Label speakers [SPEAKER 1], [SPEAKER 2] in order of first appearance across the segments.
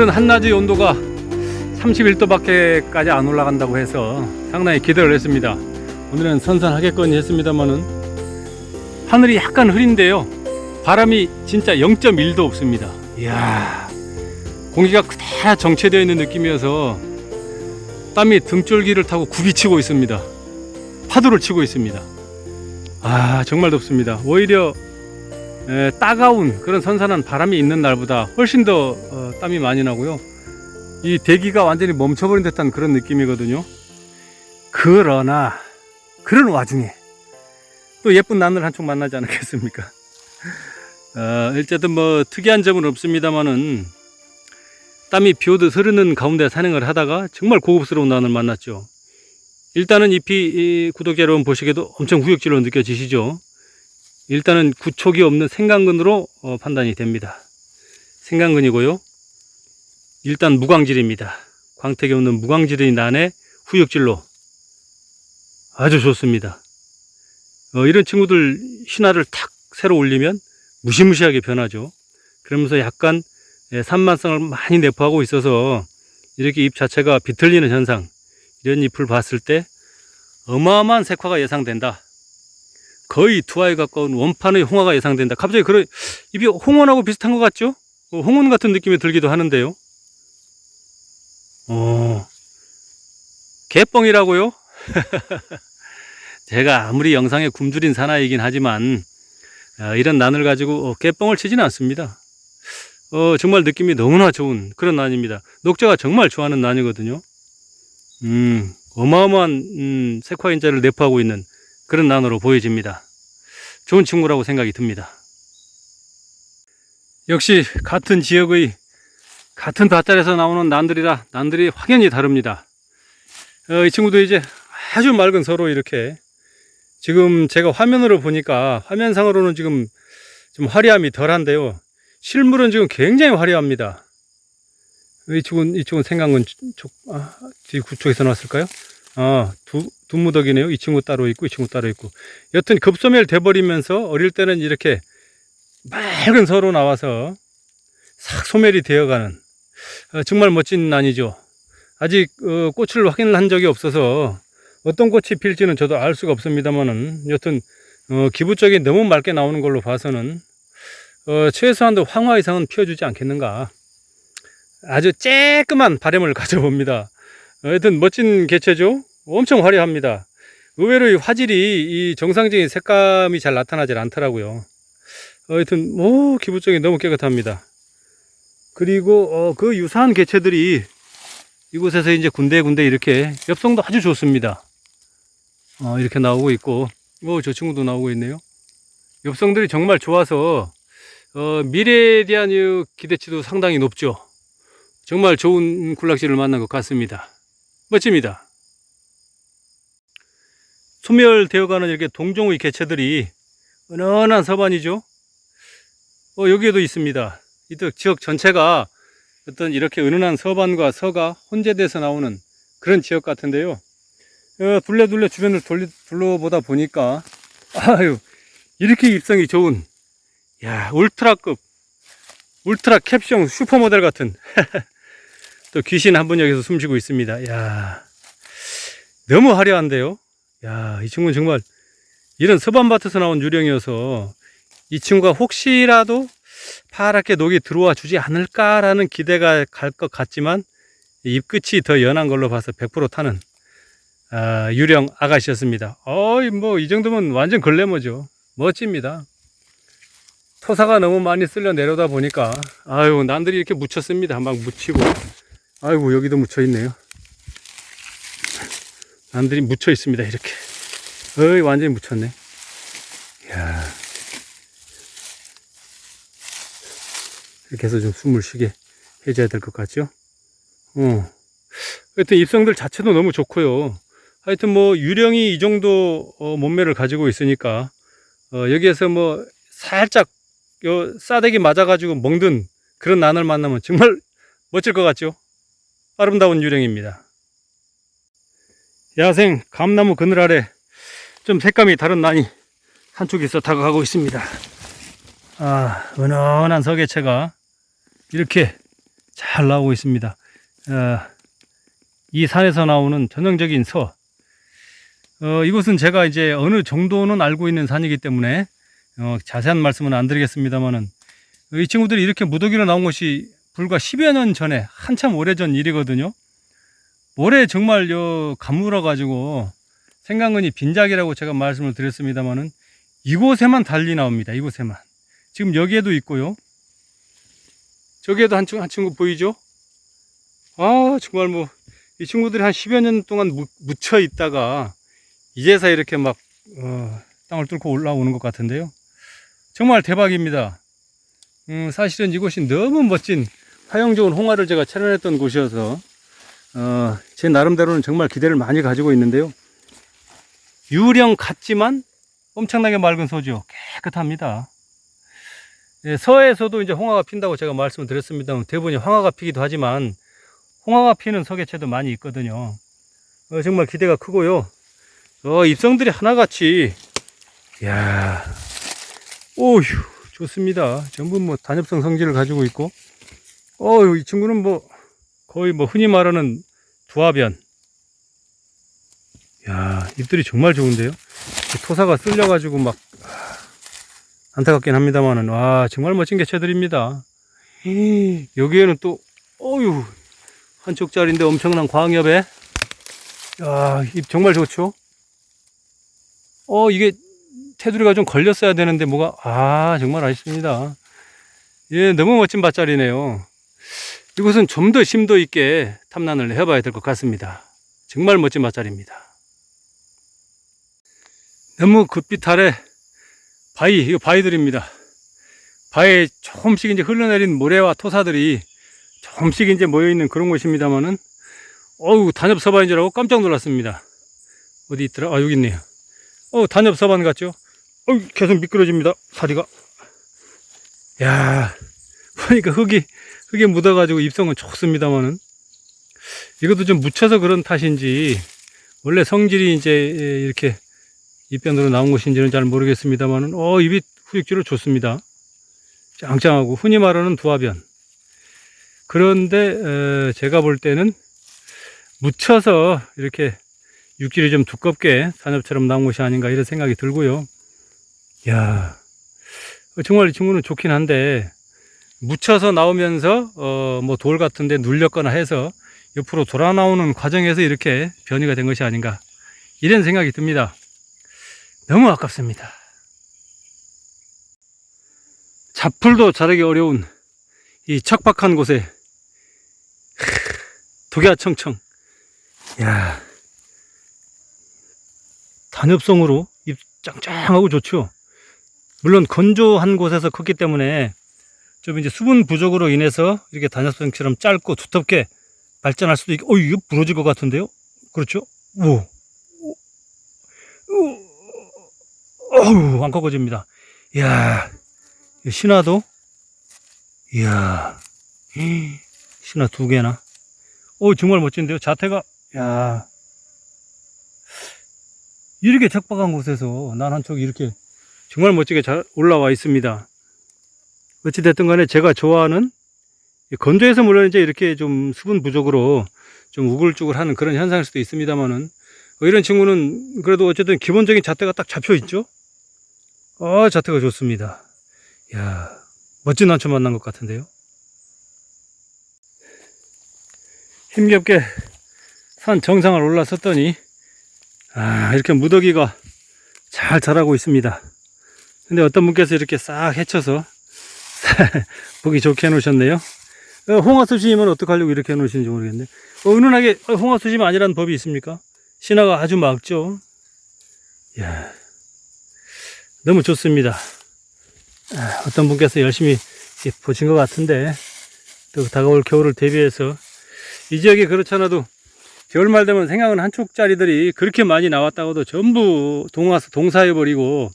[SPEAKER 1] 오늘은 한낮의 온도가 31도밖에까지 안 올라간다고 해서 상당히 기대를 했습니다. 오늘은 선선하겠거니 했습니다만은 하늘이 약간 흐린데요. 바람이 진짜 0.1도 없습니다. 이야, 공기가 그대로 정체되어 있는 느낌이어서 땀이 등줄기를 타고 굽이치고 있습니다. 파도를 치고 있습니다. 아, 정말 덥습니다. 오히려 에, 따가운 그런 선선한 바람이 있는 날보다 훨씬 더 어, 땀이 많이 나고요. 이 대기가 완전히 멈춰버린 듯한 그런 느낌이거든요. 그러나 그런 와중에 또 예쁜 나늘 한쪽 만나지 않겠습니까? 어, 어쨌든 뭐 특이한 점은 없습니다만은 땀이 비오듯 흐르는 가운데 산행을 하다가 정말 고급스러운 나늘 만났죠. 일단은 잎이 이 구독자 여러분 보시기에도 엄청 후육질로 느껴지시죠? 일단은 구촉이 없는 생강근으로 어, 판단이 됩니다. 생강근이고요. 일단 무광질입니다. 광택이 없는 무광질이 난의 후육질로 아주 좋습니다. 어, 이런 친구들 신화를 탁 새로 올리면 무시무시하게 변하죠. 그러면서 약간 예, 산만성을 많이 내포하고 있어서 이렇게 잎 자체가 비틀리는 현상 이런 잎을 봤을 때 어마어마한 색화가 예상된다. 거의 투하에 가까운 원판의 홍화가 예상된다. 갑자기 그런 잎이 홍원하고 비슷한 것 같죠? 어, 홍원 같은 느낌이 들기도 하는데요. 어, 개뻥이라고요? 제가 아무리 영상에 굶주린 사나이긴 하지만 어, 이런 난을 가지고 어, 개뻥을 치지는 않습니다. 어, 정말 느낌이 너무나 좋은 그런 난입니다. 녹자가 정말 좋아하는 난이거든요. 음, 어마어마한 음, 색화 인자를 내포하고 있는 그런 난으로 보여집니다. 좋은 친구라고 생각이 듭니다. 역시 같은 지역의 같은 밭자리에서 나오는 난들이라 난들이 확연히 다릅니다. 어, 이 친구도 이제 아주 맑은 서로 이렇게 지금 제가 화면으로 보니까 화면상으로는 지금 좀 화려함이 덜한데요. 실물은 지금 굉장히 화려합니다. 이쪽은 이쪽은 생강은 쪽, 아, 뒤 구쪽에서 나왔을까요? 아, 두, 두 무더기네요. 이 친구 따로 있고, 이 친구 따로 있고. 여튼 급소멸 돼버리면서 어릴 때는 이렇게 맑은 서로 나와서 싹 소멸이 되어가는 어, 정말 멋진 난이죠. 아직 어, 꽃을 확인한 적이 없어서 어떤 꽃이 필지는 저도 알 수가 없습니다만은 여튼 어, 기부적인 너무 맑게 나오는 걸로 봐서는 어, 최소한도 황화 이상은 피워주지 않겠는가. 아주 쬐끄만 바람을 가져봅니다. 하여튼 멋진 개체죠. 엄청 화려합니다. 의외로 이 화질이 이 정상적인 색감이 잘 나타나질 않더라고요. 하여튼 뭐 기부적인 너무 깨끗합니다. 그리고 어, 그 유사한 개체들이 이곳에서 이제 군데군데 이렇게 엽성도 아주 좋습니다. 어, 이렇게 나오고 있고, 뭐저 친구도 나오고 있네요. 엽성들이 정말 좋아서 어, 미래에 대한 이 기대치도 상당히 높죠. 정말 좋은 굴락지를 만난 것 같습니다. 멋집니다. 소멸되어가는 이렇게 동종의 개체들이 은은한 서반이죠. 어, 여기에도 있습니다. 이 지역 전체가 어떤 이렇게 은은한 서반과 서가 혼재돼서 나오는 그런 지역 같은데요. 어, 둘레둘레 주변을 돌리, 둘러보다 보니까 아유 이렇게 입성이 좋은 야 울트라급 울트라 캡숑 슈퍼모델 같은 또 귀신 한 분 여기서 숨쉬고 있습니다. 야 너무 화려한데요. 야이 친구는 정말 이런 서반밭에서 나온 유령이어서 이 친구가 혹시라도 파랗게 녹이 들어와 주지 않을까라는 기대가 갈 것 같지만 잎끝이 더 연한 걸로 봐서 100% 타는 아, 유령 아가씨였습니다. 어이 뭐 이 정도면 완전 걸레모죠. 멋집니다. 토사가 너무 많이 쓸려 내려다 보니까 아유 난들이 이렇게 묻혔습니다. 막 묻히고 아이고 여기도 묻혀 있네요. 난들이 묻혀 있습니다. 이렇게 어이 완전히 묻혔네. 이야. 이렇게 해서 좀 숨을 쉬게 해줘야 될 것 같죠? 어. 하여튼 입성들 자체도 너무 좋고요. 하여튼 뭐 유령이 이 정도 어, 몸매를 가지고 있으니까 어, 여기에서 뭐 살짝 요 싸대기 맞아가지고 멍든 그런 난을 만나면 정말 멋질 것 같죠? 아름다운 유령입니다. 야생 감나무 그늘 아래 좀 색감이 다른 난이 한쪽에서 다가가고 있습니다. 아, 은은한 서개체가 이렇게 잘 나오고 있습니다. 어, 이 산에서 나오는 전형적인 서. 어, 이곳은 제가 이제 어느 정도는 알고 있는 산이기 때문에 어, 자세한 말씀은 안 드리겠습니다만은 이 친구들이 이렇게 무더기로 나온 것이 불과 10여 년 전에 한참 오래전 일이거든요. 올해 정말 요 가물어 가지고 생강근이 빈작이라고 제가 말씀을 드렸습니다만은 이곳에만 달리 나옵니다. 이곳에만. 지금 여기에도 있고요. 저기에도 한 한 친구 보이죠? 아, 정말 뭐, 이 친구들이 한 10여 년 동안 무, 묻혀 있다가, 이제서 이렇게 막, 어, 땅을 뚫고 올라오는 것 같은데요. 정말 대박입니다. 음, 사실은 이곳이 너무 멋진 화영 좋은 홍화를 제가 촬영했던 곳이어서, 어, 제 나름대로는 정말 기대를 많이 가지고 있는데요. 유령 같지만 엄청나게 맑은 소죠. 깨끗합니다. 예, 서에서도 이제 홍화가 핀다고 제가 말씀을 드렸습니다만 대부분이 황화가 피기도 하지만 홍화가 피는 서개체도 많이 있거든요. 어, 정말 기대가 크고요. 어, 입성들이 하나같이 야, 오휴 좋습니다. 전부 뭐 단엽성 성질을 가지고 있고, 어, 이 친구는 뭐 거의 뭐 흔히 말하는 두화변. 야, 잎들이 정말 좋은데요. 이 토사가 쓸려 가지고 막 아, 안타깝긴 합니다만은 와 정말 멋진 개체들입니다. 히, 여기에는 또 어유 한쪽 짜리인데 엄청난 광엽에 야잎 정말 좋죠. 어 이게 테두리가 좀 걸렸어야 되는데 뭐가 아 정말 아쉽습니다. 예 너무 멋진 밭자리네요. 이곳은 좀 더 심도 있게 탐난을 해봐야 될 것 같습니다. 정말 멋진 밭자리입니다. 너무 굿빛 아래 바위, 이거 바위들입니다. 바위에 조금씩 이제 흘러내린 모래와 토사들이 조금씩 이제 모여있는 그런 곳입니다만은, 어우, 단엽 서반인 줄 알고 깜짝 놀랐습니다. 어디 있더라? 아, 여기 있네요. 어우, 단엽 서반 같죠? 어우, 계속 미끄러집니다. 사리가. 야 보니까 흙이, 흙에 묻어가지고 입성은 좋습니다만은, 이것도 좀 묻혀서 그런 탓인지, 원래 성질이 이제 이렇게 입변으로 나온 것인지는 잘 모르겠습니다만은 어 입이 후육지로 좋습니다. 짱짱하고 흔히 말하는 두화변. 그런데 에, 제가 볼 때는 묻혀서 이렇게 육질이 좀 두껍게 산엽처럼 나온 것이 아닌가 이런 생각이 들고요. 야 정말 이 친구는 좋긴 한데 묻혀서 나오면서 어, 뭐 돌 같은데 눌렸거나 해서 옆으로 돌아 나오는 과정에서 이렇게 변이가 된 것이 아닌가 이런 생각이 듭니다. 너무 아깝습니다. 잡풀도 자라기 어려운 이 척박한 곳에 독야청청 야 단엽성으로 잎 짱짱하고 좋죠. 물론 건조한 곳에서 컸기 때문에 좀 이제 수분 부족으로 인해서 이렇게 단엽성처럼 짧고 두텁게 발전할 수도 있고, 어, 이거 부러질 것 같은데요? 그렇죠? 오. 오. 오. 어우, 안 꺾어집니다. 이야, 신화도, 이야, 신화 두 개나. 오, 정말 멋진데요? 자태가, 야 이렇게 적박한 곳에서 난 한쪽이 이렇게 정말 멋지게 잘 올라와 있습니다. 어찌됐든 간에 제가 좋아하는 건조해서 물론 이제 이렇게 좀 수분 부족으로 좀 우글쭈글 하는 그런 현상일 수도 있습니다만은 어, 이런 친구는 그래도 어쨌든 기본적인 자태가 딱 잡혀 있죠. 아, 자태가 좋습니다. 야 멋진 난초 만난 것 같은데요. 힘겹게 산 정상을 올라섰더니, 아, 이렇게 무더기가 잘 자라고 있습니다. 근데 어떤 분께서 이렇게 싹 헤쳐서 보기 좋게 해놓으셨네요. 어, 홍화수심은 어떡하려고 이렇게 해놓으시는지 모르겠네. 어, 은은하게 어, 홍화수심 아니라는 법이 있습니까? 신화가 아주 맑죠. 야 너무 좋습니다. 아, 어떤 분께서 열심히 보신 것 같은데 또 다가올 겨울을 대비해서 이 지역에 그렇잖아도 겨울말 되면 생각은 한쪽짜리들이 그렇게 많이 나왔다고도 전부 동화서 동사해버리고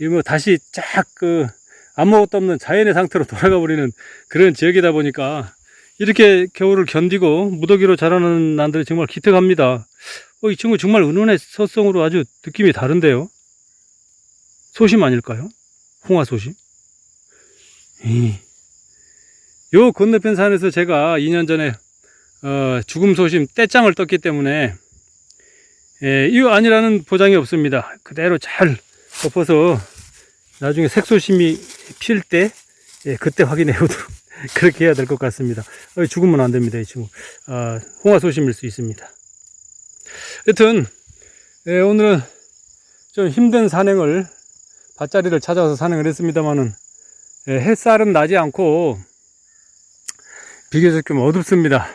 [SPEAKER 1] 이뭐 다시 쫙그 아무것도 없는 자연의 상태로 돌아가 버리는 그런 지역이다 보니까 이렇게 겨울을 견디고 무더기로 자라는 난들이 정말 기특합니다. 어, 이 친구 정말 은은의 서성으로 아주 느낌이 다른데요. 소심 아닐까요? 홍화 소심? 에이, 요 건너편 산에서 제가 2년 전에 어, 죽음 소심 떼짱을 떴기 때문에 예, 이거 아니라는 보장이 없습니다. 그대로 잘 덮어서 나중에 색소심이 필때 예, 그때 확인해 보도록 그렇게 해야 될 것 같습니다. 어, 죽으면 안 됩니다, 이 친구. 아, 홍화소심일 수 있습니다. 여튼 예, 오늘은 좀 힘든 산행을 밭자리를 찾아서 산행을 했습니다만은 예, 햇살은 나지 않고 비교적 좀 어둡습니다.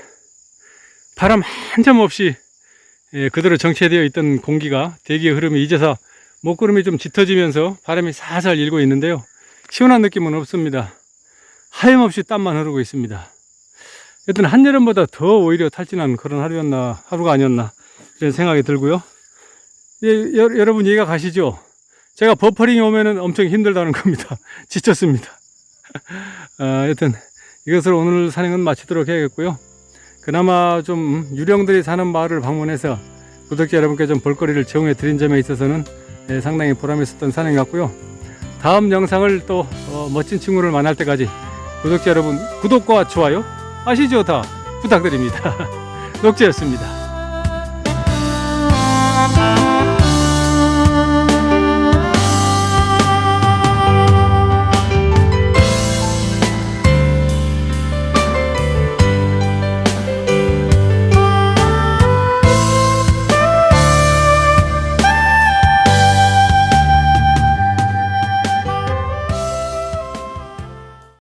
[SPEAKER 1] 바람 한점 없이 예, 그대로 정체되어 있던 공기가 대기의 흐름이 이제서 목구름이 좀 짙어지면서 바람이 살살 일고 있는데요. 시원한 느낌은 없습니다. 하염없이 땀만 흐르고 있습니다. 여튼 한여름보다 더 오히려 탈진한 그런 하루였나, 하루가 아니었나, 이런 생각이 들고요. 예, 여, 여러분 이해가 가시죠? 제가 버퍼링이 오면은 엄청 힘들다는 겁니다. 지쳤습니다. 아, 여튼 이것으로 오늘 산행은 마치도록 해야겠고요. 그나마 좀 유령들이 사는 마을을 방문해서 구독자 여러분께 좀 볼거리를 제공해 드린 점에 있어서는 예, 상당히 보람이 있었던 산행 같고요. 다음 영상을 또 어, 멋진 친구를 만날 때까지 구독자 여러분 구독과 좋아요 아시죠 다 부탁드립니다. 녹지였습니다.